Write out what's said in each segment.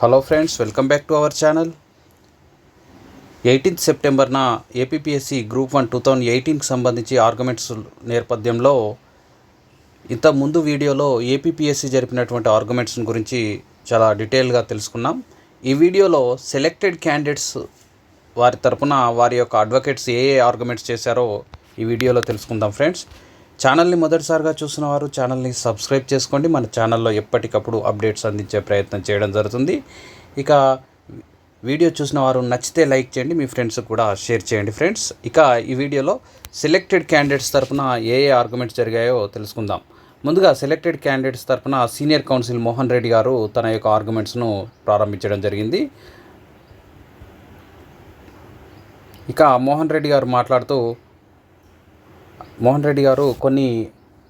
Hello friends welcome back to our channel. Eighteenth సెప్టెంబర్న APPSC group one two thousand ఎయిటీన్కి సంబంధించి arguments నేపథ్యంలో ఇంత ముందు వీడియోలో ఏపీపీఎస్సి జరిపినటువంటి ఆర్గ్యుమెంట్స్ గురించి చాలా డీటెయిల్గా తెలుసుకున్నాం. ఈ వీడియోలో సెలెక్టెడ్ క్యాండిడేట్స్ వారి తరపున వారి యొక్క అడ్వకేట్స్ ఏ ఏ ఆర్గ్యుమెంట్స్ చేశారో ఈ వీడియోలో తెలుసుకుందాం ఫ్రెండ్స్. ఛానల్ని మొదటిసారిగా చూసిన వారు ఛానల్ని సబ్స్క్రైబ్ చేసుకోండి. మన ఛానల్లో ఎప్పటికప్పుడు అప్డేట్స్ అందించే ప్రయత్నం చేయడం జరుగుతుంది. ఇక వీడియో చూసిన వారు నచ్చితే లైక్ చేయండి మీ ఫ్రెండ్స్ కూడా షేర్ చేయండి ఫ్రెండ్స్. ఇక ఈ వీడియోలో సెలెక్టెడ్ క్యాండిడేట్స్ తరఫున ఏ ఏ ఆర్గ్యుమెంట్స్ జరిగాయో తెలుసుకుందాం. ముందుగా సెలెక్టెడ్ క్యాండిడేట్స్ తరఫున సీనియర్ కౌన్సిల్ మోహన్ రెడ్డి గారు తన యొక్క ఆర్గ్యుమెంట్స్ను ప్రారంభించడం జరిగింది. ఇక మోహన్ రెడ్డి గారు మాట్లాడుతూ మోహన్ రెడ్డి గారు కొన్ని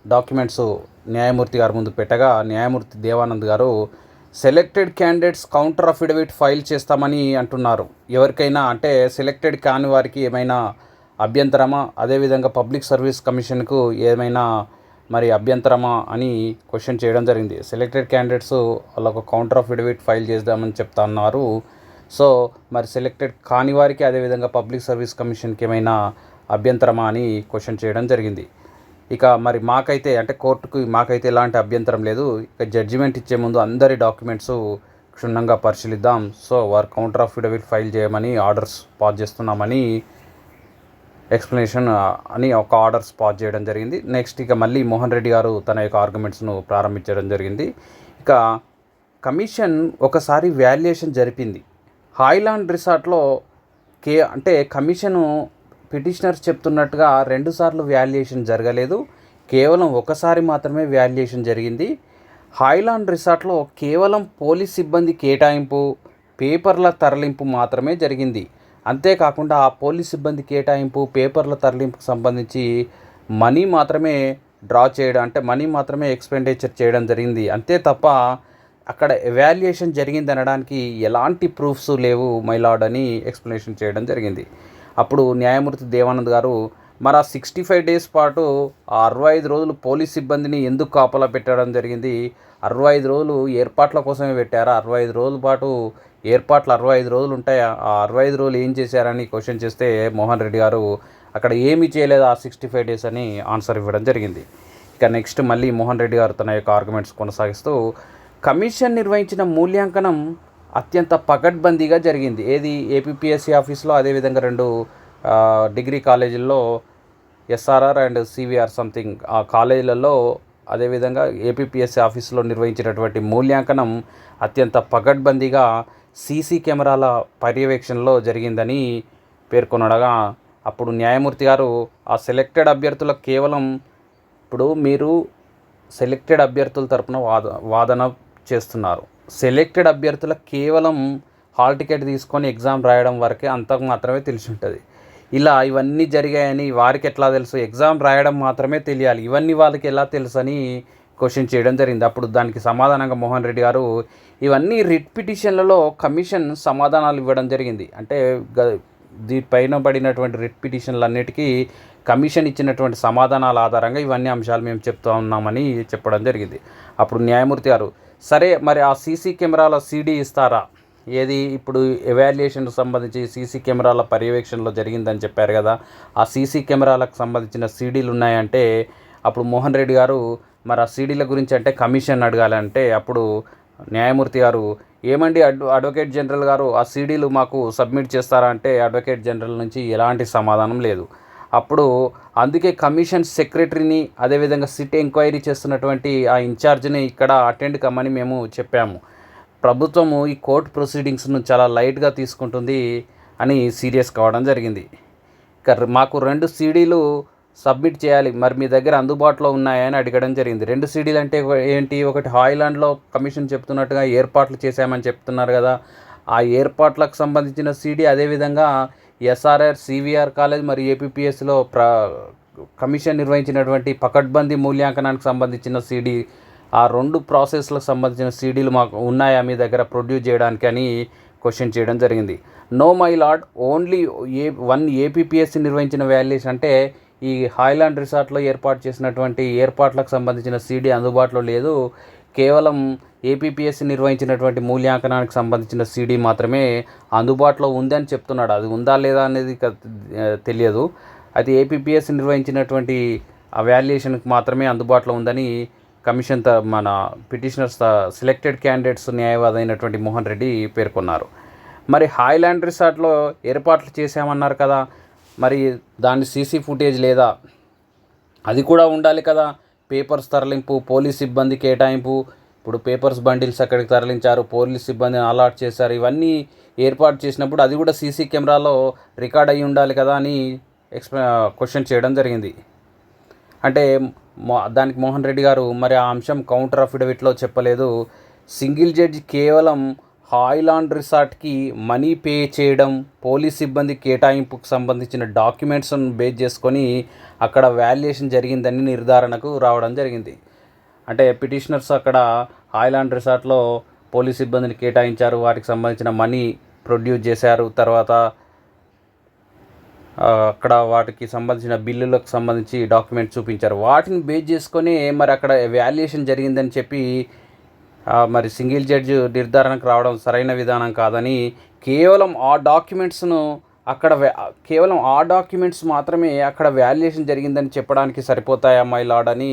డాక్యుమెంట్స్ న్యాయమూర్తి గారి ముందు పెట్టగా న్యాయమూర్తి దేవానంద్ గారు selected candidates counter affidavit file చేస్తామని అంటున్నారు. ఎవరికైనా అంటే సెలెక్టెడ్ కాని వారికి ఏమైనా అభ్యంతరమా? అదేవిధంగా పబ్లిక్ సర్వీస్ కమిషన్కు ఏమైనా మరి అభ్యంతరమా? అని క్వశ్చన్ చేయడం జరిగింది. సెలెక్టెడ్ క్యాండిడేట్స్ వాళ్ళకు కౌంటర్ అఫిడవిట్ ఫైల్ చేద్దామని చెప్తా అన్నారు. సో మరి సెలెక్టెడ్ కాని వారికి అదేవిధంగా పబ్లిక్ సర్వీస్ కమిషన్కి ఏమైనా అభ్యంతరమా అని క్వశ్చన్ చేయడం జరిగింది. ఇక మరి మాకైతే అంటే కోర్టుకు మాకైతే ఎలాంటి అభ్యంతరం లేదు. ఇక జడ్జిమెంట్ ఇచ్చే ముందు అందరి డాక్యుమెంట్స్ క్షుణ్ణంగా పరిశీలిద్దాం. సో వారు కౌంటర్ అఫిడవిట్ ఫైల్ చేయమని ఆర్డర్స్ పాస్ చేస్తున్నామని ఎక్స్ప్లెనేషన్ అని ఒక ఆర్డర్స్ పాస్ చేయడం జరిగింది. నెక్స్ట్ ఇక మళ్ళీ మోహన్ రెడ్డి గారు తన యొక్క ఆర్గ్యుమెంట్స్ను ప్రారంభించడం జరిగింది. ఇక కమిషన్ ఒకసారి వాల్యుయేషన్ జరిపింది. హాయిలాండ్ రిసార్ట్లో కే అంటే కమిషను పిటిషనర్స్ చెప్తున్నట్టుగా రెండుసార్లు వాల్యుయేషన్ జరగలేదు. కేవలం ఒకసారి మాత్రమే వాల్యుయేషన్ జరిగింది. హైలాండ్ రిసార్ట్లో కేవలం పోలీస్ సిబ్బంది కేటాయింపు పేపర్ల తరలింపు మాత్రమే జరిగింది. అంతేకాకుండా ఆ పోలీస్ సిబ్బంది కేటాయింపు పేపర్ల తరలింపుకు సంబంధించి మనీ మాత్రమే డ్రా చేయడం అంటే మనీ మాత్రమే ఎక్స్పెండిచర్ చేయడం జరిగింది. అంతే తప్ప అక్కడ ఎవాల్యుయేషన్ జరిగింది అనడానికి ఎలాంటి ప్రూఫ్స్ లేవు మైలాడ్ అని ఎక్స్ప్లెనేషన్ చేయడం జరిగింది. అప్పుడు న్యాయమూర్తి దేవానంద్ గారు మరి ఆ సిక్స్టీ ఫైవ్ డేస్ పాటు ఆ అరవై ఐదు రోజులు పోలీస్ సిబ్బందిని ఎందుకు కాపలా పెట్టడం జరిగింది? అరవై ఐదు రోజులు ఏర్పాట్ల కోసమే పెట్టారా? అరవై ఐదు రోజుల పాటు ఏర్పాట్లు అరవై ఐదు రోజులు ఉంటాయా? ఆ అరవై ఐదు రోజులు ఏం చేశారని క్వశ్చన్ చేస్తే మోహన్ రెడ్డి గారు అక్కడ ఏమీ చేయలేదు ఆ సిక్స్టీ ఫైవ్ డేస్ అని ఆన్సర్ ఇవ్వడం జరిగింది. ఇక నెక్స్ట్ మళ్ళీ మోహన్ రెడ్డి గారు తన యొక్క ఆర్గ్యుమెంట్స్ కొనసాగిస్తూ కమిషన్ నిర్వహించిన మూల్యాంకనం అత్యంత పకడ్బందీగా జరిగింది. ఏది ఏపీఎస్సీ ఆఫీస్లో అదేవిధంగా రెండు డిగ్రీ కాలేజీల్లో ఎస్ఆర్ఆర్ అండ్ సివిఆర్ సంథింగ్ ఆ కాలేజీలలో అదేవిధంగా ఏపీఎస్సీ ఆఫీస్లో నిర్వహించినటువంటి మూల్యాంకనం అత్యంత పకడ్బందీగా సీసీ కెమెరాల పర్యవేక్షణలో జరిగిందని పేర్కొనడగా అప్పుడు న్యాయమూర్తి గారు ఆ సెలెక్టెడ్ అభ్యర్థులకు కేవలం ఇప్పుడు మీరు సెలెక్టెడ్ అభ్యర్థుల తరపున వాద వాదన చేస్తున్నారు. సెలెక్టెడ్ అభ్యర్థుల కేవలం హాల్ టికెట్ తీసుకొని ఎగ్జామ్ రాయడం వరకే అంతకు మాత్రమే తెలిసి ఉంటుంది ఇలా ఇవన్నీ జరిగాయని వారికి ఎట్లా తెలుసు? ఎగ్జామ్ రాయడం మాత్రమే తెలియాలి. ఇవన్నీ వాళ్ళకి ఎలా తెలుసు అని క్వశ్చన్ చేయడం జరిగింది. అప్పుడు దానికి సమాధానంగా మోహన్ రెడ్డి గారు ఇవన్నీ రిట్ పిటిషన్లలో కమిషన్ సమాధానాలు ఇవ్వడం జరిగింది. అంటే గ- దీనిపైన పడినటువంటి రిట్ పిటిషన్లు అన్నిటికీ కమిషన్ ఇచ్చినటువంటి సమాధానాల ఆధారంగా ఇవన్నీ అంశాలు మేము చెప్తా ఉన్నామని చెప్పడం జరిగింది. అప్పుడు న్యాయమూర్తి గారు సరే మరి ఆ సీసీ కెమెరాల సీడీ ఇస్తారా? ఏది? ఇప్పుడు ఎవాల్యుయేషన్కు సంబంధించి సీసీ కెమెరాల పర్యవేక్షణలో జరిగిందని చెప్పారు కదా. ఆ సీసీ కెమెరాలకు సంబంధించిన సీడీలు ఉన్నాయంటే అప్పుడు మోహన్ రెడ్డి గారు మరి ఆ సీడీల గురించి అంటే కమిషన్ అడగాలంటే అప్పుడు న్యాయమూర్తి గారు ఏమండి అడ్ అడ్వకేట్ జనరల్ గారు ఆ సీడీలు మాకు సబ్మిట్ చేస్తారా? అంటే అడ్వకేట్ జనరల్ నుంచి ఎలాంటి సమాధానం లేదు. అప్పుడు అందుకే కమిషన్ సెక్రటరీని అదేవిధంగా సిటీ ఎంక్వైరీ చేస్తున్నటువంటి ఆ ఇన్ఛార్జ్ని ఇక్కడ అటెండ్ కమ్మని మేము చెప్పాము. ప్రభుత్వము ఈ కోర్టు ప్రొసీడింగ్స్ను చాలా లైట్గా తీసుకుంటుంది అని సీరియస్ కావడం జరిగింది. ఇక మాకు రెండు సీడీలు సబ్మిట్ చేయాలి. మరి మీ దగ్గర అందుబాటులో ఉన్నాయని అడగడం జరిగింది. రెండు సీడీలు అంటే ఏంటి? ఒకటి హాయిలాండ్లో కమిషన్ చెప్తున్నట్టుగా ఏర్పాట్లు చేశామని చెప్తున్నారు కదా. ఆ ఏర్పాట్లకు సంబంధించిన సీడీ అదేవిధంగా ఎస్ఆర్ఆర్ సివిఆర్ కాలేజ్ మరియు ఏపీపీఎస్లో ప్ర కమిషన్ నిర్వహించినటువంటి పకడ్బందీ మూల్యాంకనానికి సంబంధించిన సీడీ ఆ రెండు ప్రాసెస్లకు సంబంధించిన సీడీలు మాకు ఉన్నాయా మీ దగ్గర ప్రొడ్యూస్ చేయడానికి అని క్వశ్చన్ చేయడం జరిగింది. No my lord only A one APPSC నిర్వహించిన వాల్యుయేషన్ అంటే ఈ హాయ్లాండ్ రిసార్ట్లో ఏర్పాటు చేసినటువంటి ఏర్పాట్లకు సంబంధించిన సీడీ అందుబాటులో లేదు. కేవలం ఏపీపీఎస్సీ నిర్వహించినటువంటి మూల్యాంకనానికి సంబంధించిన సీడీ మాత్రమే అందుబాటులో ఉందని చెప్తున్నాడు. అది ఉందా లేదా అనేది తెలియదు. అయితే ఏపీపీఎస్సీ నిర్వహించినటువంటి ఆ వాల్యుయేషన్కి మాత్రమే అందుబాటులో ఉందని కమిషన్ త మన పిటిషనర్స్ సెలెక్టెడ్ క్యాండిడేట్స్ న్యాయవాది అయినటువంటి మోహన్ రెడ్డి పేర్కొన్నారు. మరి హాయ్లాండ్ రిసార్ట్లో ఏర్పాట్లు చేశామన్నారు కదా. మరి దాని సీసీ ఫుటేజ్ లేదా? అది కూడా ఉండాలి కదా. పేపర్స్ తరలింపు పోలీస్ సిబ్బంది కేటాయింపు ఇప్పుడు పేపర్స్ బండిల్స్ అక్కడికి తరలించారు పోలీస్ సిబ్బందిని అలాట్ చేశారు. ఇవన్నీ ఏర్పాటు చేసినప్పుడు అది కూడా సీసీ కెమెరాలో రికార్డ్ అయ్యి ఉండాలి కదా అని ఎక్స్ప్లె క్వశ్చన్ చేయడం జరిగింది. అంటే మో- దానికి మోహన్ రెడ్డి గారు మరి ఆ అంశం కౌంటర్ అఫిడవిట్లో చెప్పలేదు. సింగిల్ జడ్జి కేవలం హాయ్లాండ్ రిసార్ట్కి మనీ పే చేయడం పోలీస్ సిబ్బంది కేటాయింపుకు సంబంధించిన డాక్యుమెంట్స్ను బేస్ చేసుకొని అక్కడ వాల్యుయేషన్ జరిగిందని నిర్ధారణకు రావడం జరిగింది. అంటే పిటిషనర్స్ అక్కడ హాయ్లాండ్ రిసార్ట్లో పోలీస్ సిబ్బందిని కేటాయించారు వాటికి సంబంధించిన మనీ ప్రొడ్యూస్ చేశారు తర్వాత అక్కడ వాటికి సంబంధించిన బిల్లులకు సంబంధించి డాక్యుమెంట్ చూపించారు. వాటిని బేస్ చేసుకొని మరి అక్కడ వాల్యుయేషన్ జరిగిందని చెప్పి మరి సింగిల్ జడ్జి నిర్ధారణకు రావడం సరైన విధానం కాదని కేవలం ఆ డాక్యుమెంట్స్ను అక్కడ కేవలం ఆ డాక్యుమెంట్స్ మాత్రమే అక్కడ వాల్యుయేషన్ జరిగిందని చెప్పడానికి సరిపోతాయా మై లాడ్ అని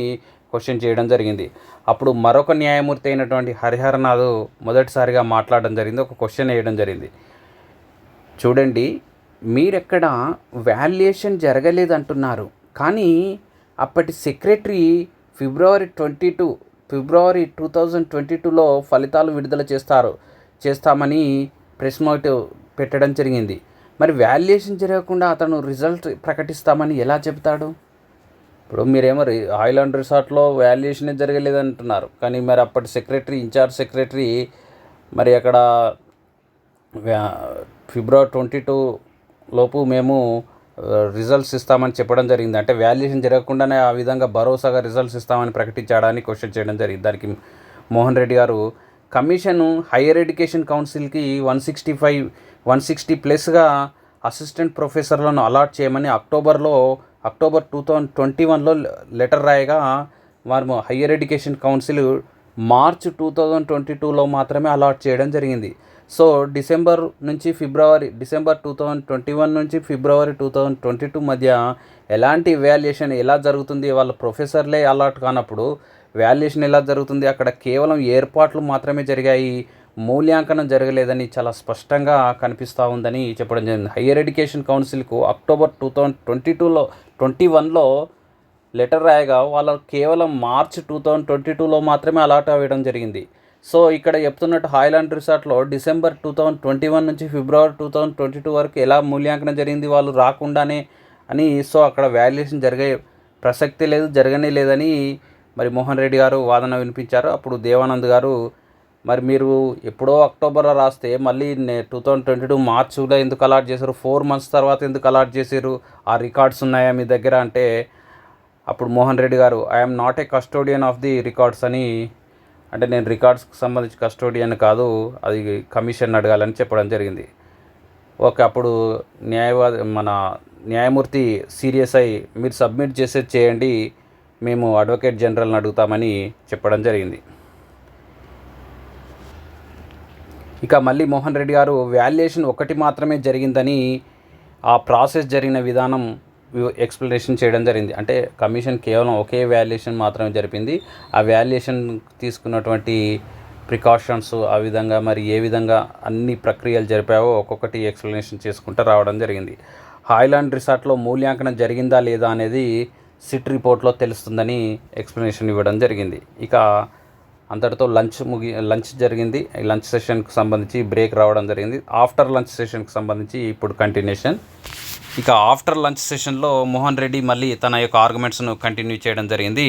క్వశ్చన్ చేయడం జరిగింది. అప్పుడు మరొక న్యాయమూర్తి అయినటువంటి హరిహరనాథ్ మొదటిసారిగా మాట్లాడడం జరిగింది ఒక క్వశ్చన్ వేయడం జరిగింది. చూడండి మీరెక్కడ వాల్యుయేషన్ జరగలేదు అంటున్నారు కానీ అప్పటి secretary February twenty two February two thousand twenty టూలో ఫలితాలు విడుదల చేస్తారు. చేస్తామని ప్రెస్ నోట్ పెట్టడం జరిగింది. మరి వాల్యుయేషన్ జరగకుండా అతను రిజల్ట్ ప్రకటిస్తామని ఎలా చెప్తాడు ఇప్పుడు మీరేమో రి- ఐలాండ్ రిసార్ట్లో వాల్యుయేషనే జరగలేదంటున్నారు. కానీ మరి అప్పటి సెక్రటరీ ఇన్ఛార్జ్ సెక్రటరీ మరి అక్కడ ఫిబ్రవరి ట్వంటీ టూ లోపు మేము రిజల్ట్స్ ఇస్తామని చెప్పడం జరిగింది. అంటే వాల్యుయేషన్ జరగకుండానే ఆ విధంగా భరోసాగా రిజల్ట్స్ ఇస్తామని ప్రకటించాడని క్వశ్చన్ చేయడం జరిగింది. దానికి మోహన్ రెడ్డి గారు commission higher education కౌన్సిల్కి one sixty five one sixty ప్లస్గా assistant ప్రొఫెసర్లను అలాట్ చేయమని అక్టోబర్లో అక్టోబర్ టూ థౌజండ్ ట్వంటీ వన్లో లెటర్ రాయగా వారు higher education council March two thousand twenty టూలో మాత్రమే అలాట్ చేయడం జరిగింది. సో డిసెంబర్ నుంచి February December two thousand twenty one నుంచి February two thousand twenty two మధ్య ఎలాంటి వాల్యుయేషన్ ఎలా జరుగుతుంది? వాళ్ళ ప్రొఫెసర్లే అలాట్ కానప్పుడు వాల్యుయేషన్ ఎలా జరుగుతుంది? అక్కడ కేవలం ఏర్పాట్లు మాత్రమే జరిగాయి. మూల్యాంకనం జరగలేదని చాలా స్పష్టంగా కనిపిస్తూ ఉందని చెప్పడం జరిగింది. హయ్యర్ ఎడ్యుకేషన్ కౌన్సిల్కు అక్టోబర్ టూ థౌజండ్ ట్వంటీ టూలో ట్వంటీ వన్లో లెటర్ రాయగా వాళ్ళు కేవలం మార్చ్ టూ థౌజండ్ ట్వంటీ టూలో మాత్రమే అలాట్ అవ్వడం జరిగింది. సో ఇక్కడ చెప్తున్నట్టు Haailand రిసార్ట్లో December two thousand twenty one నుంచి February two thousand twenty two వరకు ఎలా మూల్యాంకనం జరిగింది వాళ్ళు రాకుండానే అని సో అక్కడ వాల్యుయేషన్ జరిగే ప్రసక్తి లేదు జరగనే లేదని మరి మోహన్ రెడ్డి గారు వాదన వినిపించారు. అప్పుడు దేవానంద్ గారు మరి మీరు ఎప్పుడో అక్టోబర్లో రాస్తే మళ్ళీ టూ థౌజండ్ ట్వంటీ టూ మార్చ్లో ఎందుకు అలాట్ చేశారు? ఫోర్ మంత్స్ తర్వాత ఎందుకు అలాట్ చేశారు? ఆ రికార్డ్స్ ఉన్నాయా మీ దగ్గర? అంటే అప్పుడు మోహన్ రెడ్డి గారు I'm not a custodian of the records అని అంటే నేను రికార్డ్స్కి సంబంధించి కస్టోడియన్ కాదు అది కమిషన్ అడగాలని చెప్పడం జరిగింది. ఓకే అప్పుడు న్యాయవాది మన న్యాయమూర్తి సీరియస్ అయి మీరు సబ్మిట్ చేసే చేయండి మేము అడ్వకేట్ జనరల్ని అడుగుతామని చెప్పడం జరిగింది. ఇక మళ్ళీ మోహన్ రెడ్డి గారు వాల్యుయేషన్ ఒకటి మాత్రమే జరిగిందని ఆ ప్రాసెస్ జరిగిన విధానం ఎక్స్ప్లెనేషన్ చేయడం జరిగింది. అంటే కమిషన్ కేవలం ఒకే వాల్యుయేషన్ మాత్రమే జరిపింది. ఆ వాల్యుయేషన్ తీసుకున్నటువంటి ప్రికాషన్స్ ఆ విధంగా మరి ఏ విధంగా అన్ని ప్రక్రియలు జరిపావో ఒక్కొక్కటి ఎక్స్ప్లెనేషన్ చేసుకుంటూ రావడం జరిగింది. హాయ్లాండ్ రిసార్ట్లో మూల్యాంకనం జరిగిందా లేదా అనేది సిట్ రిపోర్ట్లో తెలుస్తుందని ఎక్స్ప్లెనేషన్ ఇవ్వడం జరిగింది. ఇక అంతటితో లంచ్ ముగి లంచ్ జరిగింది. లంచ్ సెషన్కి సంబంధించి బ్రేక్ రావడం జరిగింది. ఆఫ్టర్ లంచ్ సెషన్కి సంబంధించి ఇప్పుడు కంటిన్యూషన్. ఇక ఆఫ్టర్ లంచ్ సెషన్లో మోహన్ రెడ్డి మళ్ళీ తన యొక్క ఆర్గ్యుమెంట్స్ను కంటిన్యూ చేయడం జరిగింది.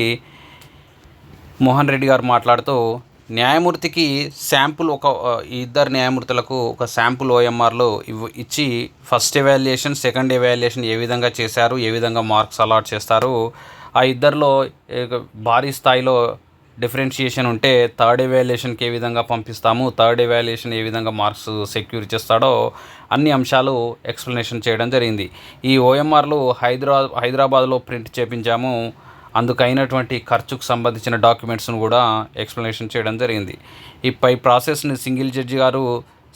మోహన్ రెడ్డి గారు మాట్లాడుతూ న్యాయమూర్తికి శాంపుల్ ఒక ఇద్దరు న్యాయమూర్తులకు ఒక శాంపుల్ ఓఎంఆర్లో ఇవ్ ఇచ్చి ఫస్ట్ ఎవాల్యుయేషన్ సెకండ్ ఎవాల్యుయేషన్ ఏ విధంగా చేశారు ఏ విధంగా మార్క్స్ అలాట్ చేస్తారు ఆ ఇద్దరిలో భారీ స్థాయిలో డిఫరెన్షియేషన్ ఉంటే థర్డ్ ఎవాల్యుయేషన్కి ఏ విధంగా పంపిస్తాము? థర్డ్ ఎవాల్యుయేషన్ ఏ విధంగా మార్క్స్ సెక్యూర్ చేస్తాడో అన్ని అంశాలు ఎక్స్ప్లెనేషన్ చేయడం జరిగింది. ఈ ఓఎంఆర్లు హైదరాబాద్ హైదరాబాద్లో ప్రింట్ చేపించాము. అందుకైనటువంటి ఖర్చుకు సంబంధించిన డాక్యుమెంట్స్ను కూడా ఎక్స్ప్లెనేషన్ చేయడం జరిగింది. ఈ పై ప్రాసెస్ని సింగిల్ జడ్జి గారు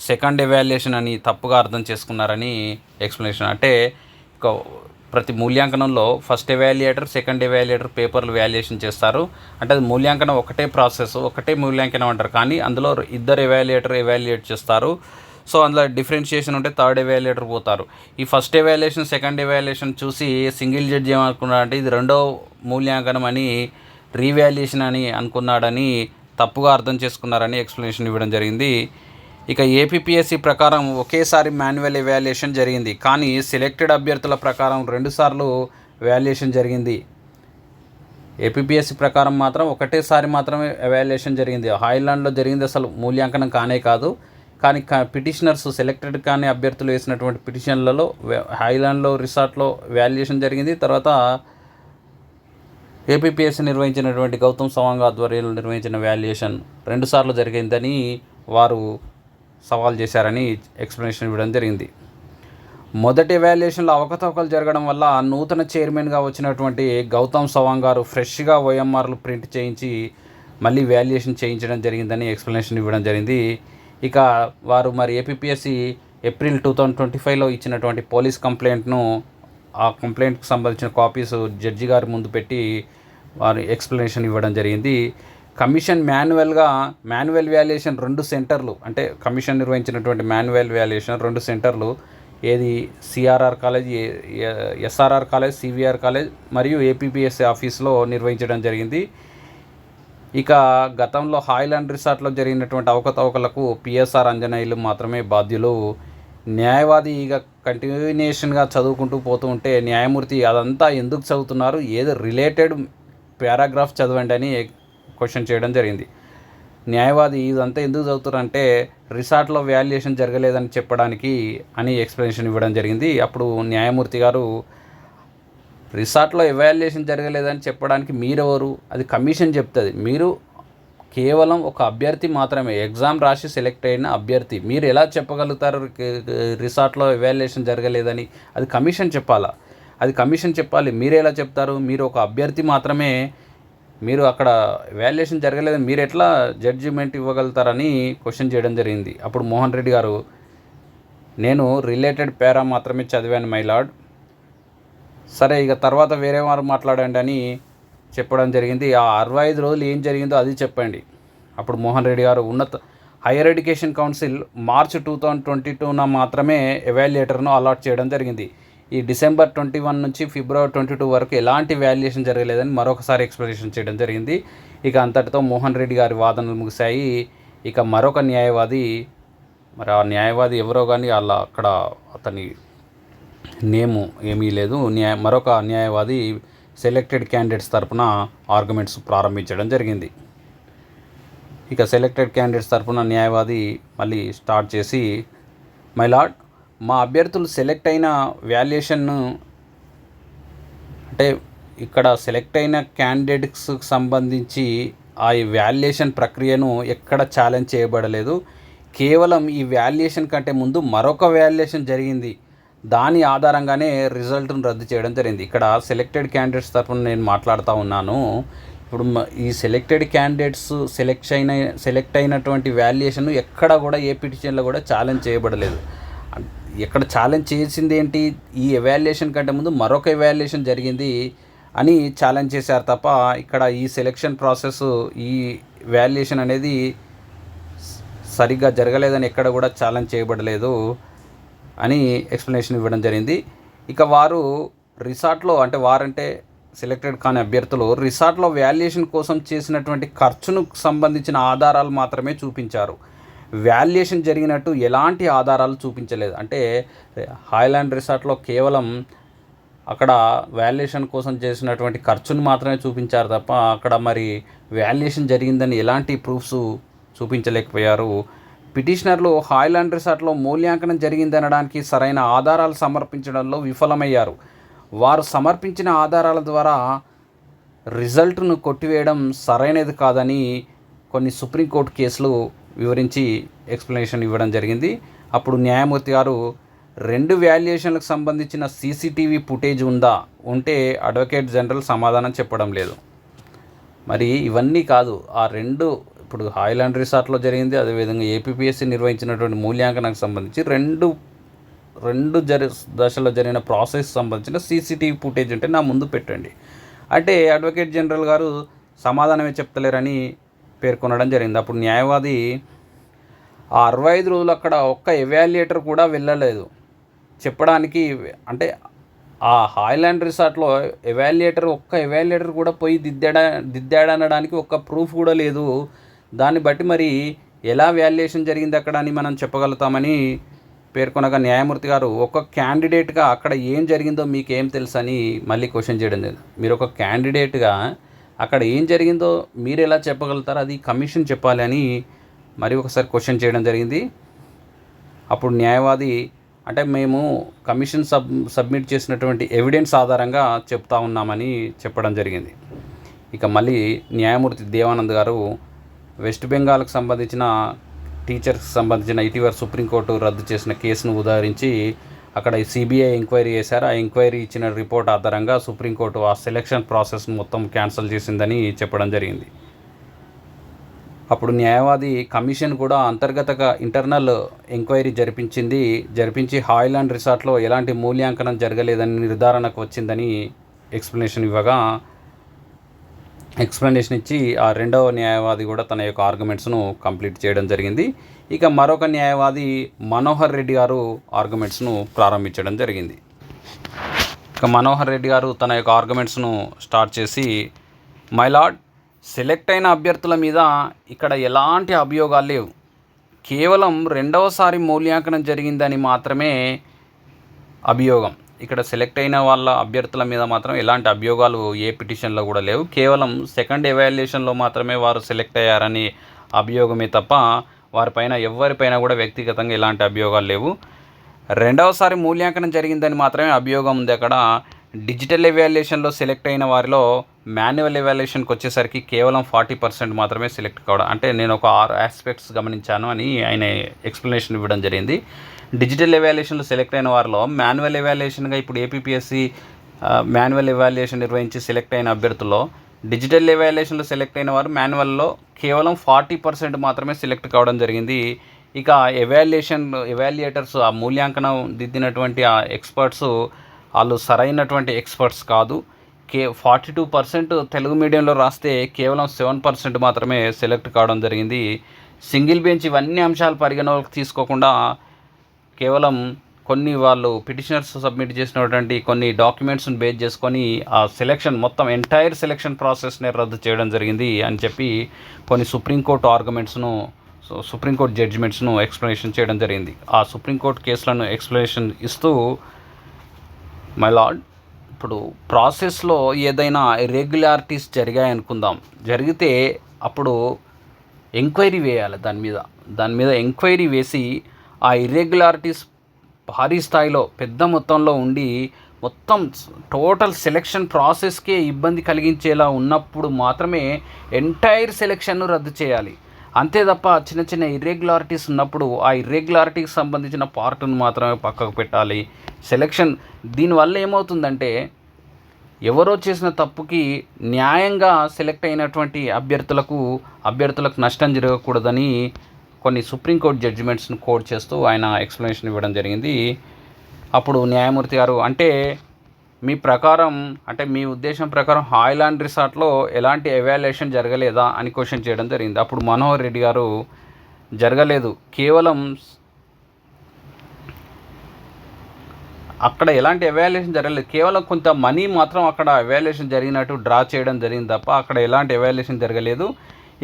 సెకండ్ ఎవాల్యుయేషన్ అని తప్పుగా అర్థం చేసుకున్నారని ఎక్స్ప్లెనేషన్. అంటే ప్రతి మూల్యాంకనంలో ఫస్ట్ ఎవాల్యుయేటర్ సెకండ్ ఎవాల్యుయేటర్ పేపర్లు వాల్యుయేషన్ చేస్తారు. అంటే అది మూల్యాంకనం ఒకటే ప్రాసెస్ ఒకటే మూల్యాంకనం అంటారు. కానీ అందులో ఇద్దరు ఎవాల్యుయేటర్ ఎవాల్యుయేట్ చేస్తారు. సో అందులో డిఫరెన్షియేషన్ ఉంటే థర్డ్ ఎవాల్యుయేటర్ పోతారు. ఈ ఫస్ట్ ఎవాల్యుయేషన్ సెకండ్ ఎవాల్యుయేషన్ చూసి సింగిల్ జడ్జి ఏమనుకున్నాడంటే ఇది రెండో మూల్యాంకనం అని రీవాల్యుయేషన్ అని అనుకున్నాడని తప్పుగా అర్థం చేసుకున్నారని ఎక్స్ప్లెనేషన్ ఇవ్వడం జరిగింది. ఇక ఏపీఎస్సి ప్రకారం ఒకేసారి మాన్యువల్ ఎవాల్యుయేషన్ జరిగింది. కానీ సెలెక్టెడ్ అభ్యర్థుల ప్రకారం రెండుసార్లు వాల్యుయేషన్ జరిగింది. ఏపీఎస్సి ప్రకారం మాత్రం ఒకటేసారి మాత్రమే ఎవాల్యుయేషన్ జరిగింది. హాయిలాండ్లో జరిగింది అసలు మూల్యాంకనం కానే కాదు. కానీ పిటిషనర్స్ సెలెక్టెడ్ కానీ అభ్యర్థులు వేసినటువంటి పిటిషన్లలో హైలాండ్లో రిసార్ట్లో వాల్యుయేషన్ జరిగింది. తర్వాత ఏపీపీఎస్సీ నిర్వహించినటువంటి గౌతమ్ సవాంగ్ ఆధ్వర్యంలో నిర్వహించిన వాల్యుయేషన్ రెండుసార్లు జరిగిందని వారు సవాల్ చేశారని ఎక్స్ప్లెనేషన్ ఇవ్వడం జరిగింది. మొదటి ఎవాల్యుయేషన్లో అవకతవకలు జరగడం వల్ల నూతన చైర్మన్గా వచ్చినటువంటి గౌతమ్ సవాంగ్ గారు ఫ్రెష్గా ఓఎంఆర్లు ప్రింట్ చేయించి మళ్ళీ వాల్యుయేషన్ చేయించడం జరిగిందని ఎక్స్ప్లెనేషన్ ఇవ్వడం జరిగింది. ఇక వారు మరి APSC April two thousand twenty ఫైవ్లో ఇచ్చినటువంటి పోలీస్ కంప్లైంట్ను ఆ కంప్లైంట్కి సంబంధించిన కాపీస్ జడ్జి గారి ముందు పెట్టి వారు ఎక్స్ప్లెనేషన్ ఇవ్వడం జరిగింది. కమిషన్ మాన్యువల్గా మాన్యువల్ వాల్యుయేషన్ రెండు సెంటర్లు అంటే కమిషన్ నిర్వహించినటువంటి మాన్యువల్ వాల్యుయేషన్ రెండు సెంటర్లు ఏది CRR college SRR college CVR college మరియు ఏపీపీఎస్సీ ఆఫీస్లో నిర్వహించడం జరిగింది. ఇక గతంలో హాయిలాండ్ రిసార్ట్లో జరిగినటువంటి అవకతవకలకు పిఎస్ఆర్ అంజనేయులు మాత్రమే బాధ్యులు. న్యాయవాది ఇక కంటిన్యూషన్గా చదువుకుంటూ పోతూ ఉంటే న్యాయమూర్తి అదంతా ఎందుకు చదువుతున్నారు? ఏదో రిలేటెడ్ పారాగ్రాఫ్ చదవండి అని క్వశ్చన్ చేయడం జరిగింది. న్యాయవాది ఇదంతా ఎందుకు చదువుతారంటే రిసార్ట్లో వాల్యుయేషన్ జరగలేదని చెప్పడానికి అని ఎక్స్ప్లెనేషన్ ఇవ్వడం జరిగింది. అప్పుడు న్యాయమూర్తి గారు రిసార్ట్లో ఎవాల్యుయేషన్ జరగలేదని చెప్పడానికి మీరెవరు? అది కమిషన్ చెప్తుంది. మీరు కేవలం ఒక అభ్యర్థి మాత్రమే ఎగ్జామ్ రాసి సెలెక్ట్ అయిన అభ్యర్థి మీరు ఎలా చెప్పగలుగుతారు రిసార్ట్లో ఎవాల్యుయేషన్ జరగలేదని? అది కమిషన్ చెప్పాలా? అది కమిషన్ చెప్పాలి. మీరు ఎలా చెప్తారు? మీరు ఒక అభ్యర్థి మాత్రమే మీరు అక్కడ వాల్యుయేషన్ జరగలేదని మీరు ఎట్లా జడ్జిమెంట్ ఇవ్వగలుగుతారని క్వశ్చన్ చేయడం జరిగింది. అప్పుడు మోహన్ రెడ్డి గారు నేను రిలేటెడ్ పేరా మాత్రమే చదివాను మై లార్డ్ సరే ఇక తర్వాత వేరే వారు మాట్లాడండి అని చెప్పడం జరిగింది. ఆ అరవై ఐదు రోజులు ఏం జరిగిందో అది చెప్పండి. అప్పుడు మోహన్ రెడ్డి గారు ఉన్నత higher education council March two thousand twenty టూన మాత్రమే ఎవాల్యుయేటర్ను అలాట్ చేయడం జరిగింది. ఈ డిసెంబర్ ట్వంటీ వన్ నుంచి ఫిబ్రవరి ట్వంటీ టూ వరకు ఎలాంటి వాల్యుయేషన్ జరగలేదని మరొకసారి ఎక్స్ప్లెనేషన్ చేయడం జరిగింది. ఇక అంతటితో మోహన్ రెడ్డి గారి వాదనలు ముగిశాయి. ఇక మరొక న్యాయవాది మరి ఆ న్యాయవాది ఎవరో కానీ వాళ్ళ అక్కడ అతని నేము ఏమీ లేదు. న్యాయ మరొక న్యాయవాది సెలెక్టెడ్ క్యాండిడేట్స్ తరపున ఆర్గ్యుమెంట్స్ ప్రారంభించడం జరిగింది. ఇక సెలెక్టెడ్ క్యాండిడేట్స్ తరపున న్యాయవాది మళ్ళీ స్టార్ట్ చేసి మై లార్డ్ మా అభ్యర్థులు సెలెక్ట్ అయిన వాల్యుయేషన్ను అంటే ఇక్కడ సెలెక్ట్ అయిన క్యాండిడేట్స్కి సంబంధించి ఆ వాల్యుయేషన్ ప్రక్రియను ఎక్కడ ఛాలెంజ్ చేయబడలేదు. కేవలం ఈ వాల్యుయేషన్ కంటే ముందు మరొక వాల్యుయేషన్ జరిగింది. దాని ఆధారంగానే రిజల్ట్ను రద్దు చేయడం జరిగింది. ఇక్కడ సెలెక్టెడ్ క్యాండిడేట్స్ తరఫున నేను మాట్లాడుతూ ఉన్నాను. ఇప్పుడు ఈ సెలెక్టెడ్ క్యాండిడేట్స్ సెలెక్ట్ అయిన సెలెక్ట్ అయినటువంటి వాల్యుయేషన్ ఎక్కడ కూడా ఏ పిటిషన్లో కూడా ఛాలెంజ్ చేయబడలేదు. ఎక్కడ ఛాలెంజ్ చేసింది ఏంటి? ఈ ఎవాల్యుయేషన్ కంటే ముందు మరొక ఎవాల్యుయేషన్ జరిగింది అని ఛాలెంజ్ చేశారు తప్ప ఇక్కడ ఈ సెలెక్షన్ ప్రాసెస్ ఈ వాల్యుయేషన్ అనేది సరిగ్గా జరగలేదని ఎక్కడ కూడా ఛాలెంజ్ చేయబడలేదు అని ఎక్స్ప్లెనేషన్ ఇవ్వడం జరిగింది. ఇక వారు రిసార్ట్లో అంటే వారంటే సెలెక్టెడ్ కాని అభ్యర్థులు రిసార్ట్లో వాల్యుయేషన్ కోసం చేసినటువంటి ఖర్చును సంబంధించిన ఆధారాలు మాత్రమే చూపించారు. వాల్యుయేషన్ జరిగినట్టు ఎలాంటి ఆధారాలు చూపించలేదు. అంటే హాయ్లాండ్ రిసార్ట్లో కేవలం అక్కడ వాల్యుయేషన్ కోసం చేసినటువంటి ఖర్చును మాత్రమే చూపించారు తప్ప అక్కడ మరి వాల్యుయేషన్ జరిగిందని ఎలాంటి ప్రూఫ్స్ చూపించలేకపోయారు. పిటిషనర్లు హాయ్లాండ్ రిసార్ట్లో మూల్యాంకనం జరిగిందనడానికి సరైన ఆధారాలు సమర్పించడంలో విఫలమయ్యారు. వారు సమర్పించిన ఆధారాల ద్వారా రిజల్ట్ను కొట్టివేయడం సరైనది కాదని కొన్ని సుప్రీంకోర్టు కేసులు వివరించి ఎక్స్ప్లెనేషన్ ఇవ్వడం జరిగింది. అప్పుడు న్యాయమూర్తి గారు రెండు వాల్యుయేషన్లకు సంబంధించిన సీసీటీవీ ఫుటేజ్ ఉందా? ఉంటే అడ్వకేట్ జనరల్ సమాధానం చెప్పడం లేదు. మరి ఇవన్నీ కాదు ఆ రెండు ఇప్పుడు హాయిలాండ్ రిసార్ట్లో జరిగింది అదేవిధంగా ఏపీపీఎస్సీ నిర్వహించినటువంటి మూల్యాంకనానికి సంబంధించి రెండు రెండు జరి దశలో జరిగిన ప్రాసెస్ సంబంధించిన సీసీటీవీ ఫుటేజ్ ఉంటే నా ముందు పెట్టండి. అంటే అడ్వకేట్ జనరల్ గారు సమాధానమే చెప్తలేరని పేర్కొనడం జరిగింది. అప్పుడు న్యాయవాది ఆ అరవై ఐదు రోజులు అక్కడ ఒక్క ఎవాల్యుయేటర్ కూడా వెళ్ళలేదు. చెప్పడానికి అంటే ఆ హాయ్లాండ్ రిసార్ట్లో ఎవాల్యుయేటర్ ఒక్క ఎవాల్యుయేటర్ కూడా పోయి దిద్దాడా దిద్దాడనడానికి ఒక్క ప్రూఫ్ కూడా లేదు. దాన్ని బట్టి మరి ఎలా వాల్యుయేషన్ జరిగింది అక్కడ అని మనం చెప్పగలుగుతామని పేర్కొనగా న్యాయమూర్తి గారు ఒక క్యాండిడేట్గా అక్కడ ఏం జరిగిందో మీకేం తెలుసని తెలుసు అని మళ్ళీ క్వశ్చన్ చేయడం లేదు. మీరు ఒక క్యాండిడేట్గా అక్కడ ఏం జరిగిందో మీరు ఎలా చెప్పగలుగుతారో అది కమిషన్ చెప్పాలి అని మరి ఒకసారి క్వశ్చన్ చేయడం జరిగింది. అప్పుడు న్యాయవాది అంటే మేము కమిషన్ సబ్ సబ్మిట్ చేసినటువంటి ఎవిడెన్స్ ఆధారంగా చెప్తా ఉన్నామని చెప్పడం జరిగింది. ఇక మళ్ళీ న్యాయమూర్తి దేవానంద్ గారు వెస్ట్ బెంగాల్కి సంబంధించిన టీచర్స్కి సంబంధించిన ఇటీవల సుప్రీంకోర్టు రద్దు చేసిన కేసును ఉదాహరించి అక్కడ సిబిఐ ఎంక్వైరీ చేశారు. ఆ ఎంక్వైరీ ఇచ్చిన రిపోర్ట్ ఆధారంగా సుప్రీంకోర్టు ఆ సెలక్షన్ ప్రాసెస్ మొత్తం క్యాన్సిల్ చేసిందని చెప్పడం జరిగింది. అప్పుడు న్యాయవాది కమిషన్ కూడా అంతర్గతగా ఇంటర్నల్ ఎంక్వైరీ జరిపించింది. జరిపించి హాయిలాండ్ రిసార్ట్లో ఎలాంటి మూల్యాంకనం జరగలేదని నిర్ధారణకు వచ్చిందని ఎక్స్ప్లెనేషన్ ఇవ్వగా ఎక్స్ప్లెనేషన్ ఇచ్చి ఆ రెండవ న్యాయవాది కూడా తన యొక్క ఆర్గ్యుమెంట్స్ను కంప్లీట్ చేయడం జరిగింది. ఇక మరొక న్యాయవాది మనోహర్ రెడ్డి గారు ఆర్గ్యుమెంట్స్ను ప్రారంభించడం జరిగింది. ఇక మనోహర్ రెడ్డి గారు తన యొక్క ఆర్గ్యుమెంట్స్ను స్టార్ట్ చేసి మైలాడ్ సెలెక్ట్ అయిన అభ్యర్థుల మీద ఇక్కడ ఎలాంటి అభియోగాలు లేవు. కేవలం రెండవసారి మూల్యాంకనం జరిగిందని మాత్రమే అభియోగం. ఇక్కడ సెలెక్ట్ అయిన వాళ్ళ అభ్యర్థుల మీద మాత్రం ఎలాంటి అభియోగాలు ఏ పిటిషన్లో కూడా లేవు. కేవలం సెకండ్ ఎవాల్యుయేషన్లో మాత్రమే వారు సెలెక్ట్ అయ్యారని అభియోగమే తప్ప వారిపైన ఎవరిపైన కూడా వ్యక్తిగతంగా ఎలాంటి అభియోగాలు లేవు. రెండవసారి మూల్యాంకనం జరిగిందని మాత్రమే అభియోగం ఉంది. అక్కడ డిజిటల్ ఎవాల్యుయేషన్లో సెలెక్ట్ అయిన వారిలో మాన్యువల్ ఎవాల్యుయేషన్కి వచ్చేసరికి కేవలం ఫార్టీ పర్సెంట్ మాత్రమే సెలెక్ట్ కావడం. అంటే నేను ఒక ఆరు ఆస్పెక్ట్స్ గమనించాను అని ఆయన ఎక్స్ప్లెనేషన్ ఇవ్వడం జరిగింది. డిజిటల్ ఎవాల్యుయేషన్లో సెలెక్ట్ అయిన వారిలో మాన్యువల్ ఎవాల్యుయేషన్గా ఇప్పుడు ఏపీపీఎస్సీ మాన్యువల్ ఎవాల్యుయేషన్ నిర్వహించి సెలెక్ట్ అయిన అభ్యర్థుల్లో డిజిటల్ ఎవాల్యుయేషన్లో సెలెక్ట్ అయిన వారు మాన్యువల్లో కేవలం ఫార్టీ పర్సెంట్ మాత్రమే సెలెక్ట్ కావడం జరిగింది. ఇక ఎవాల్యుయేషన్ ఎవాల్యుయేటర్స్ ఆ మూల్యాంకనం దిద్దినటువంటి ఆ ఎక్స్పర్ట్స్ వాళ్ళు సరైనటువంటి ఎక్స్పర్ట్స్ కాదు. కే ఫార్టీ టూ పర్సెంట్ తెలుగు మీడియంలో రాస్తే కేవలం సెవెన్ పర్సెంట్ మాత్రమే సెలెక్ట్ కావడం జరిగింది. సింగిల్ బెంచ్ ఇవన్నీ అంశాలు పరిగణలోకి తీసుకోకుండా కేవలం కొన్ని వాళ్ళు పిటిషనర్స్ సబ్మిట్ చేసినటువంటి కొన్ని డాక్యుమెంట్స్ని బేస్ చేసుకొని ఆ సెలెక్షన్ మొత్తం ఎంటైర్ సెలెక్షన్ ప్రాసెస్ని రద్దు చేయడం జరిగింది అని చెప్పి కొన్ని సుప్రీంకోర్టు ఆర్గ్యుమెంట్స్ను సుప్రీంకోర్టు జడ్జిమెంట్స్ను ఎక్స్ప్లెనేషన్ చేయడం జరిగింది. ఆ సుప్రీంకోర్టు కేసులను ఎక్స్ప్లెనేషన్ ఇస్తూ మై లార్డ్ ఇప్పుడు ప్రాసెస్లో ఏదైనా ఇర్రెగ్యులారిటీస్ జరిగాయనుకుందాం. జరిగితే అప్పుడు ఎంక్వైరీ వేయాలి దాని మీద. దాని మీద ఎంక్వైరీ వేసి ఆ ఇర్రెగ్యులారిటీస్ భారీ స్థాయిలో పెద్ద మొత్తంలో ఉండి మొత్తం టోటల్ సెలెక్షన్ ప్రాసెస్కే ఇబ్బంది కలిగించేలా ఉన్నప్పుడు మాత్రమే ఎంటైర్ సెలెక్షన్ను రద్దు చేయాలి. అంతే తప్ప చిన్న చిన్న ఇర్రెగ్యులారిటీస్ ఉన్నప్పుడు ఆ ఇర్రెగ్యులారిటీకి సంబంధించిన పార్ట్ను మాత్రమే పక్కకు పెట్టాలి. సెలెక్షన్ దీనివల్ల ఏమవుతుందంటే ఎవరో చేసిన తప్పుకి న్యాయంగా సెలెక్ట్ అయినటువంటి అభ్యర్థులకు అభ్యర్థులకు నష్టం జరగకూడదని కొన్ని సుప్రీంకోర్టు జడ్జిమెంట్స్ను కోట్ చేస్తూ ఆయన ఎక్స్ప్లెనేషన్ ఇవ్వడం జరిగింది. అప్పుడు న్యాయమూర్తి గారు అంటే మీ ప్రకారం అంటే మీ ఉద్దేశం ప్రకారం హాయ్లాండ్ రిసార్ట్లో ఎలాంటి ఎవాల్యుయేషన్ జరగలేదా అని క్వశ్చన్ చేయడం జరిగింది. అప్పుడు మనోహర్ రెడ్డి గారు జరగలేదు. కేవలం అక్కడ ఎలాంటి ఎవాల్యుయేషన్ జరగలేదు. కేవలం కొంత మనీ మాత్రం అక్కడ ఎవాల్యుయేషన్ జరిగినట్టు డ్రా చేయడం జరిగింది తప్ప అక్కడ ఎలాంటి ఎవాల్యుయేషన్ జరగలేదు.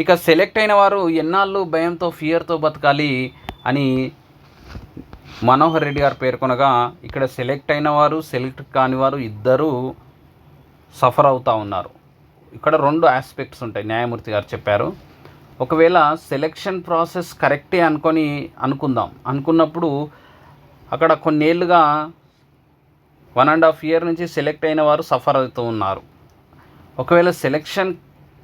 ఇక సెలెక్ట్ అయిన వారు ఎన్నాళ్ళు భయంతో ఫియర్తో బతకాలి అని మనోహర్ రెడ్డి గారు పేర్కొనగా ఇక్కడ సెలెక్ట్ అయిన వారు సెలెక్ట్ కాని వారు ఇద్దరూ సఫర్ అవుతూ ఉన్నారు. ఇక్కడ రెండు ఆస్పెక్ట్స్ ఉంటాయి న్యాయమూర్తి గారు చెప్పారు. ఒకవేళ సెలెక్షన్ ప్రాసెస్ కరెక్టే అనుకొని అనుకుందాం. అనుకున్నప్పుడు అక్కడ కొన్నేళ్ళుగా వన్ అండ్ హాఫ్ ఇయర్ నుంచి సెలెక్ట్ అయిన వారు సఫర్ అవుతూ ఉన్నారు. ఒకవేళ సెలెక్షన్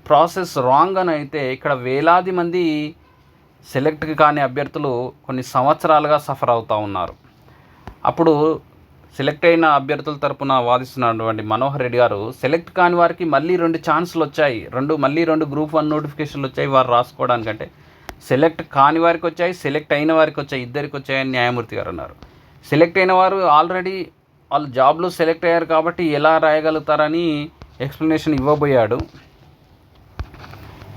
ప్రాసెస్ రాంగ్ అని అయితే ఇక్కడ వేలాది మంది సెలెక్ట్ కాని అభ్యర్థులు కొన్ని సంవత్సరాలుగా సఫర్ అవుతూ ఉన్నారు. అప్పుడు సెలెక్ట్ అయిన అభ్యర్థుల తరపున వాదిస్తున్నటువంటి మనోహర్ రెడ్డి గారు సెలెక్ట్ కాని వారికి మళ్ళీ రెండు ఛాన్సులు వచ్చాయి. రెండు మళ్ళీ రెండు గ్రూప్ వన్ నోటిఫికేషన్లు వచ్చాయి వారు రాసుకోవడానికంటే. సెలెక్ట్ కాని వారికి వచ్చాయి సెలెక్ట్ అయిన వారికి వచ్చాయి ఇద్దరికి వచ్చాయని న్యాయమూర్తి గారు అన్నారు. సెలెక్ట్ అయిన వారు ఆల్రెడీ వాళ్ళు జాబ్లో సెలెక్ట్ అయ్యారు కాబట్టి ఎలా రాయగలుగుతారని ఎక్స్ప్లెనేషన్ ఇవ్వబోయాడు.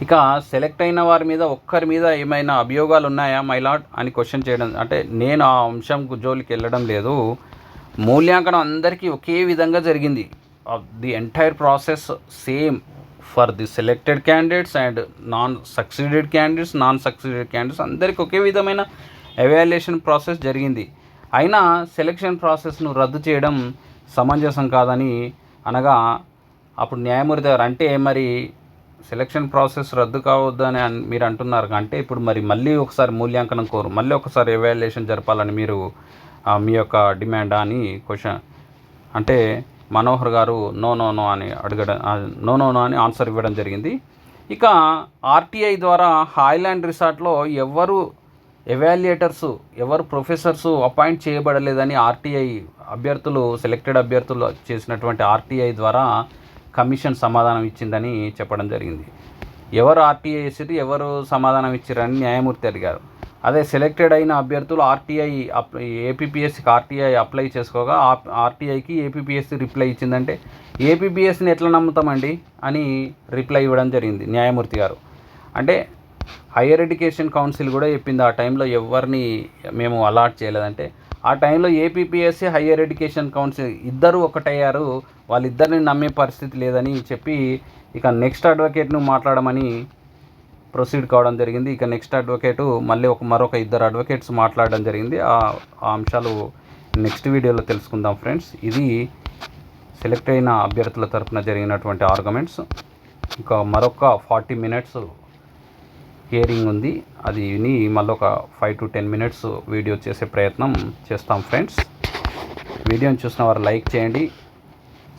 ఇక సెలెక్ట్ అయిన వారి మీద ఒక్కరి మీద ఏమైనా అభియోగాలు ఉన్నాయా మైలాడ్ అని క్వశ్చన్ చేయడం అంటే నేను ఆ అంశం జోలికి వెళ్ళడం లేదు. మూల్యాంకనం అందరికీ ఒకే విధంగా జరిగింది. The entire process same for the selected candidates and non succeeded candidates non succeeded candidates అందరికీ ఒకే విధమైన ఎవాల్యుయేషన్ ప్రాసెస్ జరిగింది. అయినా సెలెక్షన్ ప్రాసెస్ను రద్దు చేయడం సమంజసం కాదని అనగా అప్పుడు న్యాయమూర్తి గారు అంటే మరి సెలక్షన్ ప్రాసెస్ రద్దు కావద్దని అని మీరు అంటున్నారు. అంటే ఇప్పుడు మరి మళ్ళీ ఒకసారి మూల్యాంకనం కోరు మళ్ళీ ఒకసారి ఎవాల్యుయేషన్ జరపాలని మీరు మీ యొక్క డిమాండా అని క్వశ్చన్ అంటే మనోహర్ గారు నో నో నో అని అడగడం నో నో నో అని ఆన్సర్ ఇవ్వడం జరిగింది. ఇక ఆర్టీఐ ద్వారా హాయ్లాండ్ రిసార్ట్లో ఎవరు ఎవాల్యుయేటర్స్ ఎవరు ప్రొఫెసర్స్ అపాయింట్ చేయబడలేదని ఆర్టీఐ అభ్యర్థులు సెలెక్టెడ్ అభ్యర్థులు చేసినటువంటి ఆర్టీఐ ద్వారా కమిషన్ సమాధానం ఇచ్చిందని చెప్పడం జరిగింది. ఎవరు ఆర్టీఐ వేసారు ఎవరు సమాధానం ఇచ్చారని న్యాయమూర్తి అడిగారు. అదే సెలెక్టెడ్ అయిన అభ్యర్థులు ఆర్టీఐ అప్ ఏపీపీఎస్సికి ఆర్టీఐ అప్లై చేసుకోగా ఆర్టీఐకి ఏపీపీఎస్సి రిప్లై ఇచ్చిందంటే ఏపీపీఎస్సిని ఎట్లా నమ్ముతామండి? అని రిప్లై ఇవ్వడం జరిగింది న్యాయమూర్తి గారు. అంటే హైయర్ ఎడ్యుకేషన్ కౌన్సిల్ కూడా చెప్పింది ఆ టైంలో ఎవరిని మేము అలాట్ చేయలేదంటే ఆ టైంలో ఏపీపీఎస్సీ హైయర్ ఎడ్యుకేషన్ కౌన్సిల్ ఇద్దరు ఒకటయ్యారు వాళ్ళిద్దరిని నమ్మే పరిస్థితి లేదని చెప్పి ఇక నెక్స్ట్ అడ్వకేట్ను మాట్లాడమని ప్రొసీడ్ కావడం జరిగింది. ఇక నెక్స్ట్ అడ్వకేటు మళ్ళీ ఒక మరొక ఇద్దరు అడ్వకేట్స్ మాట్లాడడం జరిగింది. ఆ అంశాలు నెక్స్ట్ వీడియోలో తెలుసుకుందాం ఫ్రెండ్స్. ఇది సెలెక్ట్ అయిన అభ్యర్థుల తరపున జరిగినటువంటి ఆర్గ్యుమెంట్స్. ఇంకా మరొక ఫార్టీ మినిట్స్ హియరింగ్ ఉంది. అది విని మళ్ళీ ఒక five to ten minutes video చేసే ప్రయత్నం చేస్తాం ఫ్రెండ్స్. వీడియోని చూసిన వారు లైక్ చేయండి.